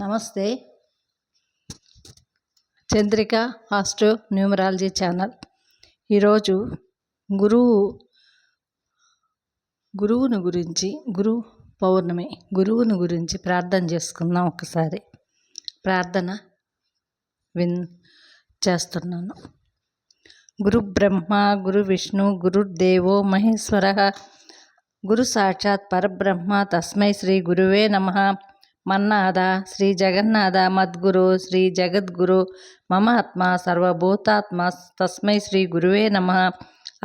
నమస్తే. Chandrika astro numerology channel. ఈరోజు గురువు గురువుని గురించి గురు పౌర్ణమి గురువుని గురించి ప్రార్థన చేసుకుందాం ఒకసారి. ప్రార్థన విన్ చేస్తున్నాను. గురు బ్రహ్మ గురు విష్ణు గురుదేవో మహేశ్వర. గురు సాక్షాత్ పరబ్రహ్మ తస్మై శ్రీ గురువే నమ. మన్నాథ శ్రీ జగన్నాథ మద్గురు శ్రీ జగద్గురు మమ సర్వభూతాత్మ తస్మై శ్రీ గురువే నమ.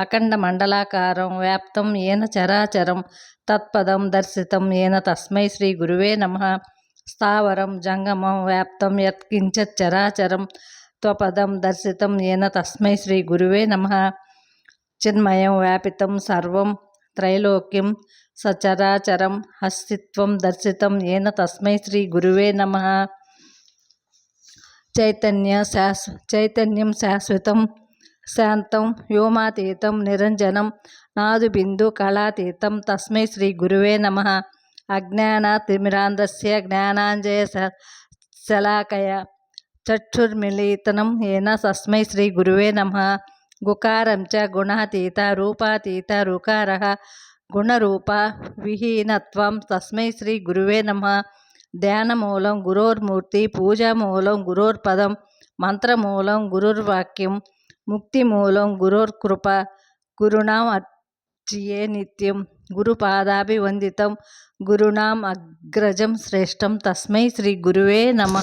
అఖండ మండలాకారం వ్యాప్తం ఏన చరాచరం తత్పదం దర్శితం ఏన తస్మై శ్రీ గురువే నమ. స్థావరం జంగమం వ్యాప్తం యత్కించత్ చరాచరం త్వపదం దర్శితం ఏన తస్మై శ్రీ గురువే నమ. చిన్మయం వ్యాపితం సర్వం త్రైలోక్యం సచరాచరం అస్తిత్వం దర్శితం. ఏన తస్మై శ్రీ గురువే నమ. చైతన్య శాశ్వ చైతన్యం శాశ్వతం శాంతం వ్యోమాతీతం నిరంజనం నాదు బిందు కళాతీతం తస్మై శ్రీ గురువే నమ. అజ్ఞాన తిమిరాంధస్య జ్ఞానాంజయ శలాకయ చక్షుర్మిళితనం. ఏన తస్మై శ్రీ గురువే నమ. గుకారం చ గుణాతీత రూపాతీత రుకార గుణరూప విహీనత్వం తస్మై శ్రీ గురువే నమ. ధ్యానమూలం గురోర్మూర్తి పూజామూలం గురోర్పదం మంత్రమూలం గురుర్వాక్యం ముక్తిమూలం గురోర్కృప గురుణాం అర్చియే నిత్యం గురుపాదాభివందితం గురుణాం అగ్రజం శ్రేష్టం తస్మై శ్రీ గురువే నమ.